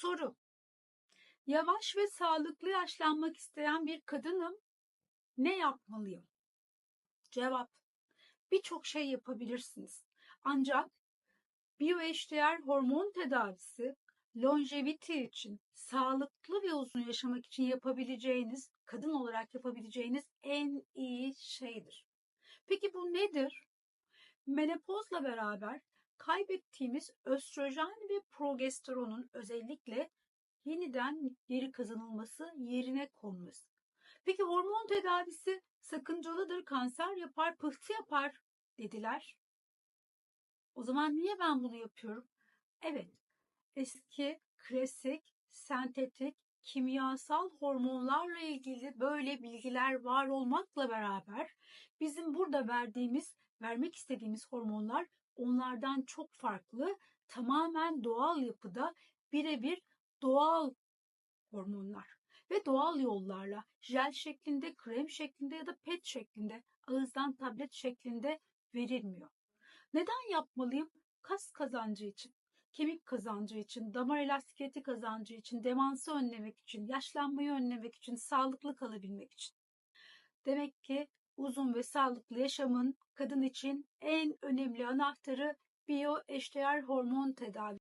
Soru. Yavaş ve sağlıklı yaşlanmak isteyen bir kadınım. Ne yapmalıyım? Cevap. Birçok şey yapabilirsiniz. Ancak biyoeşdeğer hormon tedavisi longevity için, sağlıklı ve uzun yaşamak için yapabileceğiniz, kadın olarak yapabileceğiniz en iyi şeydir. Peki bu nedir? Menopozla beraber kaybettiğimiz östrojen ve progesteronun özellikle yeniden geri kazanılması, yerine konması. Peki hormon tedavisi sakıncalıdır, kanser yapar, pıhtı yapar dediler. O zaman niye ben bunu yapıyorum? Evet, eski, klasik, sentetik, kimyasal hormonlarla ilgili böyle bilgiler var olmakla beraber bizim burada verdiğimiz, vermek istediğimiz hormonlar onlardan çok farklı, tamamen doğal yapıda birebir doğal hormonlar ve doğal yollarla jel şeklinde, krem şeklinde ya da pet şeklinde, ağızdan tablet şeklinde verilmiyor. Neden yapmalıyım? Kas kazancı için, kemik kazancı için, damar elastikiyeti kazancı için, demansı önlemek için, yaşlanmayı önlemek için, sağlıklı kalabilmek için. Demek ki uzun ve sağlıklı yaşamın kadın için en önemli anahtarı biyo eşdeğer hormon tedavi.